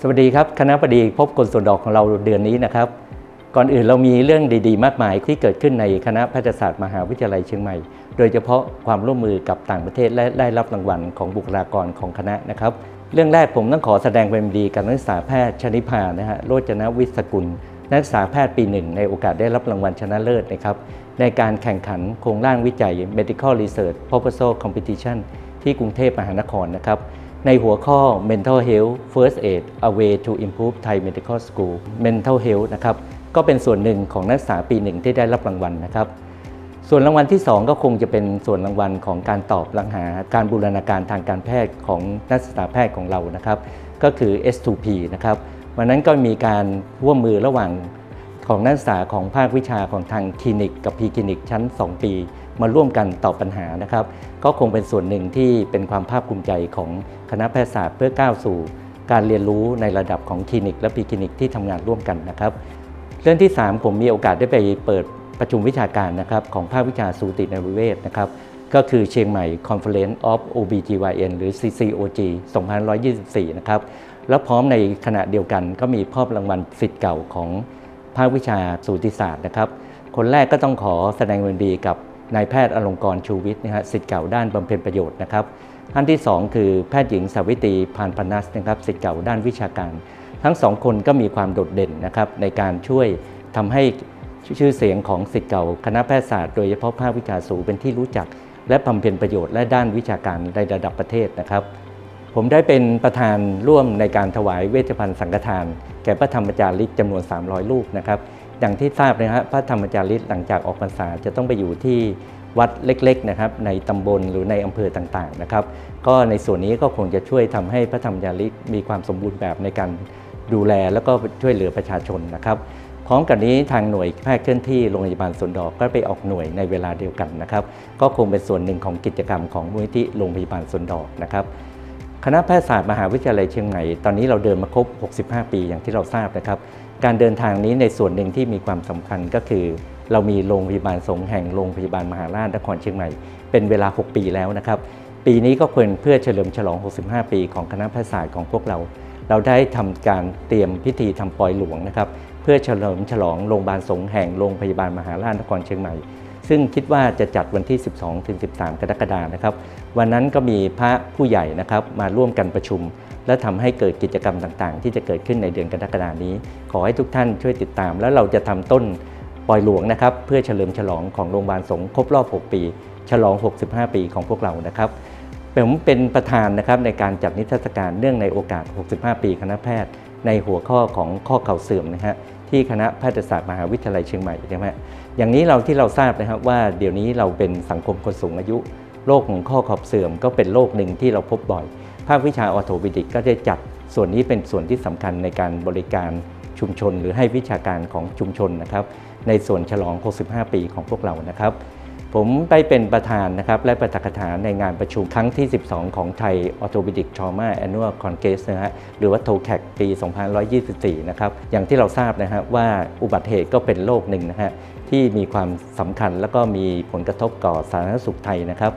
สวัสดีครับคณะบดีพบกลส่วนดอกของเราเดือนนี้นะครับ ก่อนอื่นเรามีเรื่องดีๆ มากมายที่เกิดขึ้นในคณะแพทยศาสตร์มหาวิทยาลัยเชียงใหม่ โดยเฉพาะความร่วมมือกับต่างประเทศและได้รับรางวัลของบุคลากรของคณะนะครับ เรื่องแรกผมต้องขอแสดงความยินดีกับนักศึกษาแพทย์ชนิพานะฮะโรจนวิศกุลนักศึกษาแพทย์ปีหนึ่งในโอกาสได้รับรางวัลชนะเลิศนะครับในการแข่งขันโครงร่างวิจัย medical research proposal competition ที่กรุงเทพมหานครนะครับ ในหัวข้อ mental health first aid a way to improve Thai medical school mental health นะครับก็เป็นส่วนหนึ่งของนักศึกษาปีหนึ่งที่ได้รับรางวัลนะครับ ส่วนรางวัลที่ 2 ก็คงจะเป็นส่วนรางวัลของการตอบปัญหาการบูรณาการทางการแพทย์ของนักศึกษาแพทย์ของเรานะครับ ก็คือ S2P นะครับวันนั้นก็มีการร่วมมือระหว่างของนักศึกษาของภาควิชาของทางคลินิก กับพีคลินิกชั้น 2 ปี มาร่วมกันตอบปัญหานะครับ ก็คงเป็นส่วนหนึ่งที่เป็นความภาคภูมิใจของคณะแพทยศาสตร์เพื่อก้าวสู่การเรียนรู้ในระดับของคลินิกและพีคลินิกที่ทำงานร่วมกันนะครับ เรื่องที่ 3 ผมมีโอกาสได้ไปเปิดประชุมวิชาการนะครับของภาควิชาสูตินรีเวชนะครับก็คือเชียงใหม่ Conference of OBGYN หรือ CCOG 2124 นะครับ แล้วพร้อมในขณะเดียวกันก็มีมอบรางวัลสิทธิ์เก่าของภาควิชาสูติศาสตร์นะครับ คนแรกก็ต้องขอแสดงความยินดีกับ นายแพทย์อลงกรณ์ชูวิทย์นะฮะสิทธิ์เก่าด้านบำเพ็ญประโยชน์นะครับท่านที่ 2 คือแพทย์หญิงสาวิตรีพานพนัสนะครับสิทธิ์เก่าด้านวิชาการ ทั้งสองคนก็มีความโดดเด่นนะครับในการช่วยทำให้ชื่อเสียงของสิทธิ์เก่าคณะแพทยศาสตร์โดยเฉพาะภาควิชาสูงเป็นที่รู้จัก และบำเพ็ญประโยชน์และด้านวิชาการในระดับประเทศนะครับ ผมได้เป็นประธานร่วมในการถวายเวชภัณฑ์สังฆทาน แก่พระธรรมจารีตจำนวน 300ลูกนะครับ อย่างที่ทราบนะฮะพระธรรมจารีตหลังจากออกพรรษาจะต้องไปอยู่ที่วัดเล็กๆนะครับในตำบลหรือในอำเภอต่างๆนะครับก็ในส่วนนี้ก็คงจะช่วยทำให้พระธรรมจารีตมีความสมบูรณ์แบบในการดูแลแล้วก็ช่วยเหลือประชาชนนะครับพร้อมกันนี้ทางหน่วยแพทย์เคลื่อนที่โรงพยาบาลสวนดอกก็ไปออกหน่วยในเวลาเดียวกันนะครับ ก็คงเป็นส่วนหนึ่งของกิจกรรมของมูลนิธิโรงพยาบาลสวนดอกนะครับคณะแพทยศาสตร์มหาวิทยาลัยเชียงใหม่ตอนนี้เราเดินมาครบ 65 ปีอย่างที่เราทราบนะครับ การเดินทางนี้ในส่วนหนึ่งที่มีความสำคัญก็คือ เรามีโรงพยาบาลสงแห่งโรงพยาบาลมหาราชนครเชียงใหม่ เป็นเวลา 6 ปีแล้วนะครับ ปีนี้ก็ควรเพื่อเฉลิมฉลอง 65 ปีของคณะแพทยศาสตร์ของพวกเรา เราได้ทำการเตรียมพิธีทำปลอยหลวงนะครับเพื่อเฉลิมฉลองโรงพยาบาลสงแห่งโรงพยาบาลมหาราชนครเชียงใหม่ซึ่งคิดว่าจะจัดวันที่ 12ถึง13 กรกฎาคมนะครับ วันนั้นก็มีพระผู้ใหญ่นะครับมาร่วมกันประชุม และทำให้เกิดกิจกรรมต่างๆ ที่จะเกิดขึ้นในเดือนกรกฎานี้ ขอให้ทุกท่านช่วยติดตาม แล้วเราจะทำต้นปล่อยหลวงนะครับ เพื่อเฉลิมฉลองของโรงพยาบาลสงฆ์ครบรอบ 6 ปี ฉลอง 65 ปีของพวกเรานะครับผมเป็นประธานนะครับในการจัดนิทรรศการเนื่องในโอกาส 65 ปีคณะแพทย์ ในหัวข้อของข้อเข่าเสื่อมนะฮะที่คณะแพทยศาสตร์มหาวิทยาลัยเชียงใหม่ใช่ไหมอย่างนี้เราที่เราทราบนะครับว่าเดี๋ยวนี้เราเป็นสังคมคนสูงอายุโรคของข้อเข่าเสื่อมก็เป็นโรคหนึ่งที่เราพบบ่อย ภาควิชาออโทวิดิกก็ได้จัดส่วนนี้เป็นส่วนที่สำคัญในการบริการชุมชน หรือให้วิชาการของชุมชนนะครับในส่วนฉลอง 65 ปีของพวกเรานะครับ ผมไปเป็นประธานนะครับและประกถาในงานประชุมครั้งที่ 12 ของไทย Orthopedic Trauma Annual Congress นะฮะหรือว่า TOCAC ปี2524 นะครับ อย่างที่เราทราบนะฮะว่าอุบัติเหตุก็เป็นโรคหนึ่งนะฮะที่มีความสำคัญแล้วก็มีผลกระทบต่อสาธารณสุขไทยนะครับ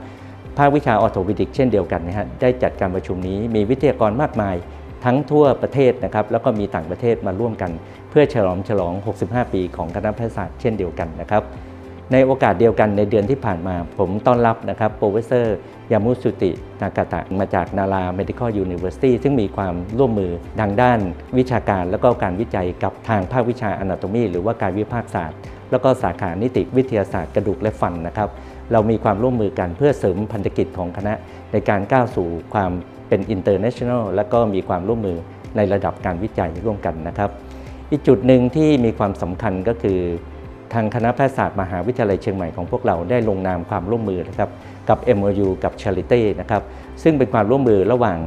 ภาควิชาออโทวิดิกเช่นเดียวกันนะฮะได้จัดการประชุมนี้มีวิทยากรมากมายทั้งทั่วประเทศนะครับแล้วก็มีต่างประเทศมาร่วมกัน เพื่อฉลองฉลอง 65 ปีของคณะแพทยศาสตร์เช่นเดียวกันนะครับในโอกาสเดียวกันในเดือนที่ผ่านมา ผมต้อนรับนะครับโปรเฟสเซอร์ยามุสุติ นากาตะ มาจากนารา Medical University ซึ่งมีความร่วมมือทางด้านวิชาการ และก็การวิจัยกับทางภาควิชา Anatomy หรือว่าการวิภาคศาสตร์ แล้วก็สาขานิติวิทยาศาสตร์กระดูกและฟันนะครับ เรามีความร่วมมือกันเพื่อเสริมพันธกิจของคณะในการก้าวสู่ความเป็น international และก็มีความร่วมมือในระดับการวิจัยร่วมกันนะครับ อีกจุดหนึ่งที่มีความสำคัญก็คือทางคณะแพทยศาสตร์มหาวิทยาลัยเชียงใหม่ของพวกเราได้ลงนามความร่วมมือนะครับกับ MOU กับ Charity นะครับซึ่งเป็นความร่วมมือระหว่าง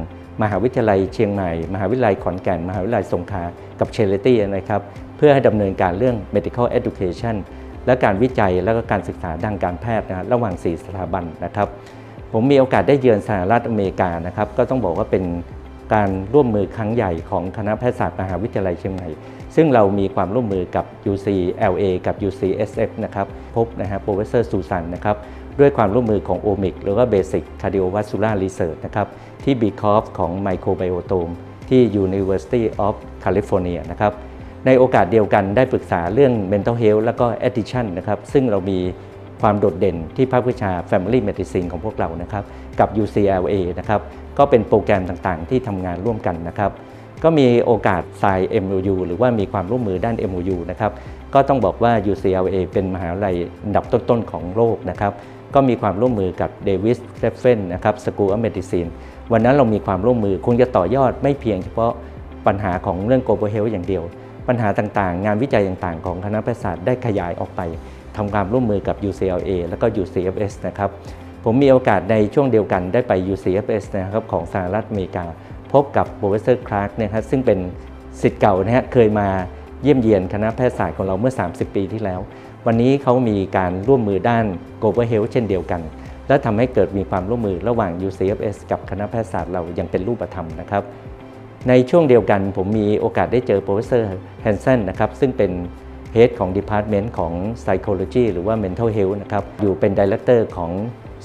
มหาวิทยาลัยเชียงใหม่ มหาวิทยาลัยขอนแก่น มหาวิทยาลัยสงขลากับ Charity นะครับเพื่อให้ดำเนินการเรื่อง medical education และการวิจัยและก็การศึกษาด้านการแพทย์นะระหว่าง 4 สถาบันนะครับ ผมมีโอกาสได้เยือนสหรัฐอเมริกานะครับ ก็ต้องบอกว่าเป็นการร่วมมือครั้งใหญ่ของคณะแพทยศาสตร์มหาวิทยาลัยเชียงใหม่ ซึ่งเรามีความร่วมมือกับ UCLA กับ UCSF นะครับ พบนะฮะโปรเฟสเซอร์ซูซันนะครับ ด้วยความร่วมมือของ OMIC หรือว่า Basic Cardiovascular Research นะครับ ที่ b c o f ของ Microbiome ที่ University of California นะครับ ในโอกาสเดียวกันได้ปรึกษาเรื่อง mental health แล้วก็ addiction นะครับซึ่งเรามีความโดดเด่นที่ภาควิชา family medicine ของพวกเรานะครับกับ UCLA นะครับก็เป็นโปรแกรมต่างๆ ที่ทำงานร่วมกันนะครับก็มีโอกาส sign MOU หรือว่ามีความร่วมมือด้าน MOU นะครับก็ต้องบอกว่า UCLA เป็นมหาวิทยาลัยอันดับต้นๆของโลกนะครับก็มีความร่วมมือกับ Davis r e f f e n นะครับ School of Medicine วันนั้นเรามีความร่วมมือคงจะต่อยอดไม่เพียงเฉพาะปัญหาของเรื่อง global health อย่างเดียว ปัญหาต่างๆ งานวิจัยต่างๆ ของคณะแพทยศาสตร์ได้ขยายออกไปทำความร่วมมือกับ UCLA แล้วก็ UCFS นะครับผมมีโอกาสในช่วงเดียวกันได้ไป UCFS นะครับของสหรัฐอเมริกา พบกับ Professor Clark นะครับซึ่งเป็นสิทธิ์เก่านะฮะเคยมาเยี่ยมเยียนคณะแพทยศาสตร์ของเราเมื่อ 30 ปีที่แล้ว วันนี้เขามีการร่วมมือด้าน global health เช่นเดียวกัน และทำให้เกิดมีความร่วมมือระหว่าง UCFS กับคณะแพทยศาสตร์เราอยังเป็นรูปธรรมนะครับ ในช่วงเดียวกันผมมีโอกาสได้เจอ Professor Hansen นนะครับซึ่งเป็น Head ของ Department ของ Psychology หรือว่า Mental Health นะครับอยู่เป็น Director ของ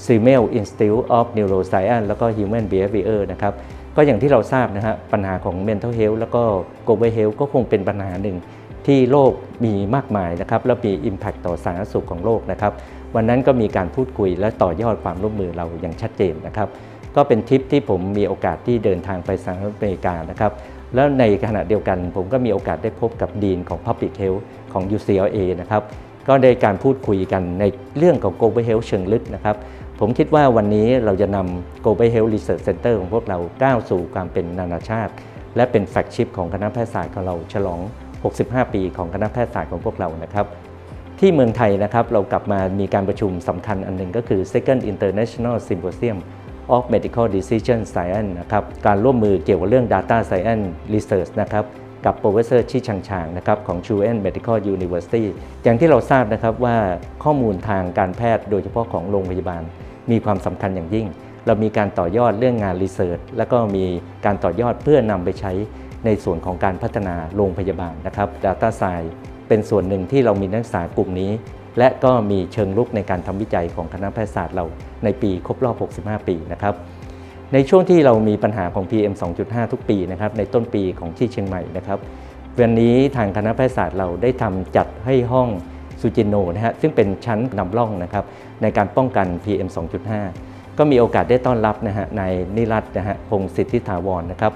s i m e l Institute of Neuroscience แล้วก็ Human Behavior นะครับก็อย่างที่เราทราบนะฮะปัญหาของ Mental Health แล้วก็ Global Health ก็คงเป็นปัญหาหนึ่งที่โลกมีมากมายนะครับแล้วมี Impact ต่อสาธารณสุขของโลกนะครับวันนั้นก็มีการพูดคุยและต่อยอดความร่วมมือเราอย่างชัดเจนนะครับ ก็เป็นทริปที่ผมมีโอกาสที่เดินทางไปสหรัฐอเมริกานะครับแล้วในขณะเดียวกันผมก็มีโอกาสได้พบกับดีนของ Public Health ของ UCLA นะครับก็ได้การพูดคุยกันในเรื่องของ Global Health เชิงลึกนะครับผมคิดว่าวันนี้เราจะนำ Global Health Research Center ของพวกเราก้าวสู่ความเป็นนานาชาติ และเป็นแฟกชิพของคณะแพทยศาสตร์ของเราฉลอง 65 ปีของคณะแพทยศาสตร์ของพวกเรานะครับที่เมืองไทยนะครับเรากลับมามีการประชุมสำคัญอันหนึ่งก็คือ Second International Symposium of Medical Decision Science นะครับ การร่วมมือเกี่ยวกับเรื่อง Data Science Research นะครับ กับ Professor ชิชังชางนะครับ ของ c h u a n Medical University อย่างที่เราทราบนะครับว่าข้อมูลทางการแพทย์โดยเฉพาะของโรงพยาบาล มีความสำคัญอย่างยิ่ง เรามีการต่อยอดเรื่องงานรีเสิร์ชแล้วก็มีการต่อยอดเพื่อนำไปใช้ในส่วนของการพัฒนาโรงพยาบาลนะครับ Data Science เป็นส่วนหนึ่งที่เรามีนักศึกษากลุ่มนี้ และก็มีเชิงลุกในการทำวิจัยของคณะแพทยศาสตร์เราในปีครบรอบ 65 ปีนะครับ ในช่วงที่เรามีปัญหาของ PM 2.5 ทุกปีนะครับในต้นปีของที่เชียงใหม่นะครับวันนี้ทางคณะแพทยศาสตร์เราได้ทำจัดให้ห้องซูจิโนนะฮะซึ่งเป็นชั้นนำร่องนะครับในการป้องกัน PM 2.5 ก็มีโอกาสได้ต้อนรับนะฮะนายนิรัตน์นะฮะพงศิทธิถาวรนะครับ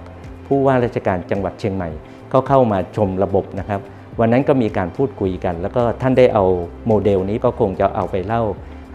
ผู้ว่าราชการจังหวัดเชียงใหม่ก็เข้ามาชมระบบนะครับ วันนั้นก็มีการพูดคุยกัน แล้วก็ท่านได้เอาโมเดลนี้ก็คงจะเอาไปเล่า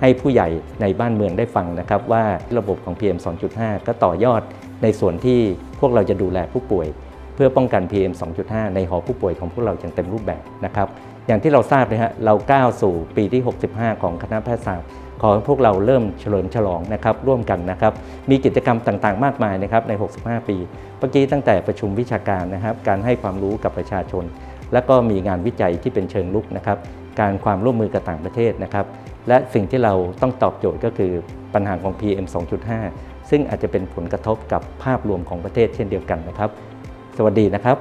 ให้ผู้ใหญ่ในบ้านเมืองได้ฟังนะครับ ว่าระบบของ PM 2.5 ก็ต่อยอดในส่วนที่พวกเราจะดูแลผู้ป่วย เพื่อป้องกัน PM 2.5 ในหอผู้ป่วยของพวกเราอย่างเต็มรูปแบบนะครับอย่างที่เราทราบนะฮะเราก้าวสู่ปีที่ 65 ของคณะแพทยศาสตร์ขอให้พวกเราเริ่มเฉลิมฉลองนะครับร่วมกันนะครับ มีกิจกรรมต่างๆ มากมายนะครับใน 65 ปีเมื่อกี้ตั้งแต่ประชุมวิชาการนะครับ การให้ความรู้กับประชาชน และก็มีงานวิจัยที่เป็นเชิงลุกนะครับ การความร่วมมือกับต่างประเทศนะครับ และสิ่งที่เราต้องตอบโจทย์ก็คือปัญหาของ PM 2.5 ซึ่งอาจจะเป็นผลกระทบกับภาพรวมของประเทศเช่นเดียวกันนะครับ สวัสดีนะครับ